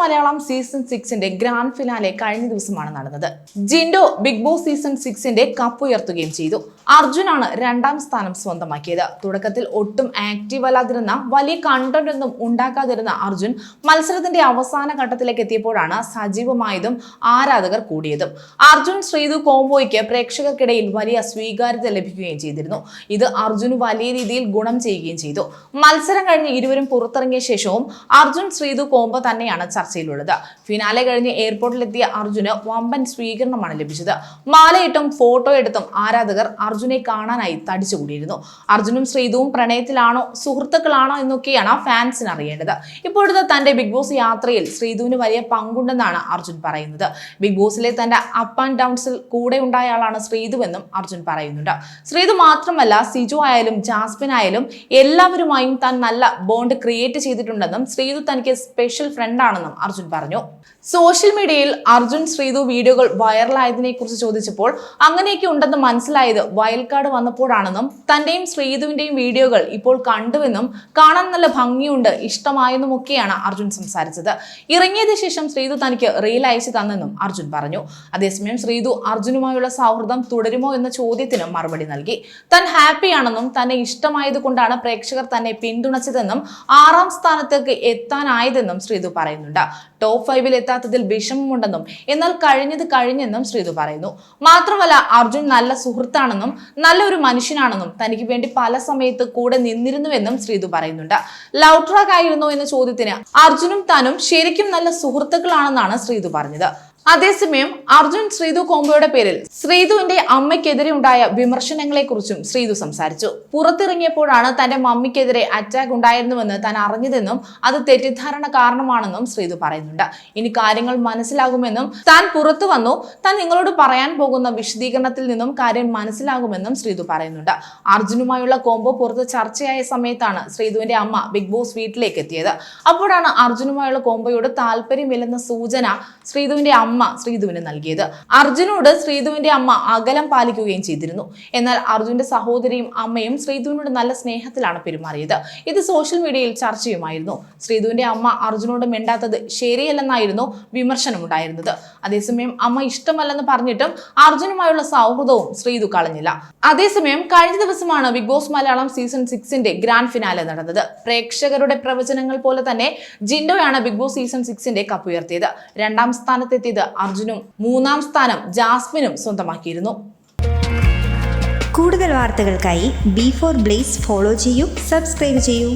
Malayalam season സിക്സിന്റെ grand finale കഴിഞ്ഞ ദിവസമാണ് നടന്നത്. ജിൻഡോ ബിഗ് ബോസ് സീസൺ സിക്സിന്റെ കപ്പ് ഉയർത്തുകയും ചെയ്തു. അർജുനാണ് രണ്ടാം സ്ഥാനം സ്വന്തമാക്കിയത്. തുടക്കത്തിൽ ഒട്ടും ആക്റ്റീവ് അല്ലാതിരുന്ന വലിയ കണ്ടന്റ് ഒന്നും ഉണ്ടാക്കാതിരുന്ന അർജുൻ മത്സരത്തിന്റെ അവസാന ഘട്ടത്തിലേക്ക് എത്തിയപ്പോഴാണ് സജീവമായതും ആരാധകർ കൂടിയതും. അർജുൻ ശ്രീതു കോംബോയ്ക്ക് പ്രേക്ഷകർക്കിടയിൽ വലിയ സ്വീകാര്യത ലഭിക്കുകയും ചെയ്തിരുന്നു. ഇത് അർജുന് വലിയ രീതിയിൽ ഗുണം ചെയ്യുകയും ചെയ്തു. മത്സരം കഴിഞ്ഞ് ഇരുവരും പുറത്തിറങ്ങിയ ശേഷവും അർജുൻ ശ്രീതു കോംബോ തന്നെയാണ് ചർച്ചയിലുള്ളത്. ഫിനാലെ കഴിഞ്ഞ് എയർപോർട്ടിലെത്തിയ അർജുന് വമ്പൻ സ്വീകരണമാണ് ലഭിച്ചത്. മാലയിട്ടും ഫോട്ടോ എടുത്തും ആരാധകർ അർജുനെ കാണാനായി തടിച്ചുകൂടിയിരുന്നു അർജുനും ശ്രീതുവും പ്രണയത്തിലാണോ സുഹൃത്തുക്കളാണോ എന്നൊക്കെയാണ് ഫാൻസിന് അറിയേണ്ടത്. ഇപ്പോഴത്തെ തന്റെ ബിഗ് ബോസ് യാത്രയിൽ ശ്രീതുവിന് വലിയ പങ്കുണ്ടെന്നാണ് അർജുൻ പറയുന്നത്. ബിഗ് ബോസിലെ തന്റെ അപ്പ് ആൻഡ് ഡൗൺസിൽ കൂടെ ഉണ്ടായ ആളാണ് ശ്രീതുവെന്നും അർജുൻ പറയുന്നുണ്ട്. ശ്രീതു മാത്രമല്ല സിജു ആയാലും ജാസ്മിൻ ആയാലും എല്ലാവരുമായും താൻ നല്ല ബോണ്ട് ക്രിയേറ്റ് ചെയ്തിട്ടുണ്ടെന്നും ശ്രീതു തനിക്ക് സ്പെഷ്യൽ ഫ്രണ്ടാണെന്നും അർജുൻ പറഞ്ഞു. സോഷ്യൽ മീഡിയയിൽ അർജുൻ ശ്രീതു വീഡിയോകൾ വൈറലായതിനെ കുറിച്ച് ചോദിച്ചപ്പോൾ അങ്ങനെയൊക്കെ ഉണ്ടെന്ന് മനസ്സിലായത് വയൽക്കാട് വന്നപ്പോഴാണെന്നും തന്റെയും ശ്രീതുവിന്റെയും വീഡിയോകൾ ഇപ്പോൾ കണ്ടുവെന്നും കാണാൻ നല്ല ഭംഗിയുണ്ട് ഇഷ്ടമായെന്നുമൊക്കെയാണ് അർജുൻ സംസാരിച്ചത്. ഇറങ്ങിയതിനു ശേഷം ശ്രീതു തനിക്ക് റീൽ അയച്ചു തന്നെന്നും അർജുൻ പറഞ്ഞു. അതേസമയം ശ്രീതു അർജുനുമായുള്ള സൗഹൃദം തുടരുമോ എന്ന ചോദ്യത്തിന് മറുപടി നൽകി. താൻ ഹാപ്പിയാണെന്നും തന്നെ ഇഷ്ടമായതുകൊണ്ടാണ് പ്രേക്ഷകർ തന്നെ പിന്തുണച്ചതെന്നും ആറാം സ്ഥാനത്തേക്ക് എത്താനായതെന്നും ശ്രീധു പറയുന്നുണ്ട്. ടോപ്പ് ഫൈവിൽ എത്താത്തതിൽ വിഷമമുണ്ടെന്നും എന്നാൽ കഴിഞ്ഞത് കഴിഞ്ഞെന്നും ശ്രീധു പറയുന്നു. മാത്രമല്ല അർജുൻ നല്ല സുഹൃത്താണെന്നും നല്ലൊരു മനുഷ്യനാണെന്നും തനിക്ക് വേണ്ടി പല സമയത്ത് കൂടെ നിന്നിരുന്നുവെന്നും ശ്രീതു പറയുന്നുണ്ട്. ലവ് ട്രാക്ക് ആയിരുന്നോ എന്ന ചോദ്യത്തിന് അർജുനും താനും ശരിക്കും നല്ല സുഹൃത്തുക്കളാണെന്നാണ് ശ്രീതു പറഞ്ഞത്. അതേസമയം അർജുൻ ശ്രീതു കോംബോയുടെ പേരിൽ ശ്രീതുവിന്റെ അമ്മയ്ക്കെതിരെ ഉണ്ടായ വിമർശനങ്ങളെ കുറിച്ചും ശ്രീതു സംസാരിച്ചു. പുറത്തിറങ്ങിയപ്പോഴാണ് തന്റെ മമ്മിക്കെതിരെ അറ്റാക്ക് ഉണ്ടായിരുന്നുവെന്ന് താൻ അറിഞ്ഞതെന്നും അത് തെറ്റിദ്ധാരണ കാരണമാണെന്നും ശ്രീതു പറയുന്നുണ്ട്. ഇനി കാര്യങ്ങൾ മനസ്സിലാകുമെന്നും താൻ പുറത്തു വന്നു. താൻ നിങ്ങളോട് പറയാൻ പോകുന്ന വിശദീകരണത്തിൽ നിന്നും കാര്യം മനസ്സിലാകുമെന്നും ശ്രീതു പറയുന്നുണ്ട്. അർജുനുമായുള്ള കോംബോ പുറത്ത് ചർച്ചയായ സമയത്താണ് ശ്രീതുവിന്റെ അമ്മ ബിഗ് ബോസ് വീട്ടിലേക്ക് എത്തിയത്. അപ്പോഴാണ് അർജുനുമായുള്ള കോംബോയോട് താല്പര്യമില്ലെന്ന സൂചന ശ്രീതുവിന്റെ അമ്മ ശ്രീതുവിന് നൽകിയത്. അർജുനോട് ശ്രീധുവിന്റെ അമ്മ അകലം പാലിക്കുകയും ചെയ്തിരുന്നു. എന്നാൽ അർജുന്റെ സഹോദരിയും അമ്മയും ശ്രീധുവിനോട് നല്ല സ്നേഹത്തിലാണ് പെരുമാറിയത്. ഇത് സോഷ്യൽ മീഡിയയിൽ ചർച്ചയുമായിരുന്നു. ശ്രീധുവിന്റെ അമ്മ അർജുനോട് മിണ്ടാത്തത് ശരിയല്ലെന്നായിരുന്നു വിമർശനമുണ്ടായിരുന്നത്. അതേസമയം അമ്മ ഇഷ്ടമല്ലെന്ന് പറഞ്ഞിട്ടും അർജുനുമായുള്ള സൗഹൃദവും ശ്രീധു കളഞ്ഞില്ല. അതേസമയം കഴിഞ്ഞ ദിവസമാണ് ബിഗ് ബോസ് മലയാളം സീസൺ സിക്സിന്റെ ഗ്രാൻഡ് ഫിനാലെ നടന്നത്. പ്രേക്ഷകരുടെ പ്രവചനങ്ങൾ പോലെ തന്നെ ജിൻഡോയാണ് ബിഗ് ബോസ് സീസൺ സിക്സിന്റെ കപ്പുയർത്തിയത് രണ്ടാം സ്ഥാനത്തെത്തിയത് അർജുനും മൂന്നാം സ്ഥാനം ജാസ്മിനും സ്വന്തമാക്കിയിരുന്നു. കൂടുതൽ വാർത്തകൾക്കായി ബി ഫോർ ബ്ലേസ് ഫോളോ ചെയ്യൂ സബ്സ്ക്രൈബ് ചെയ്യൂ.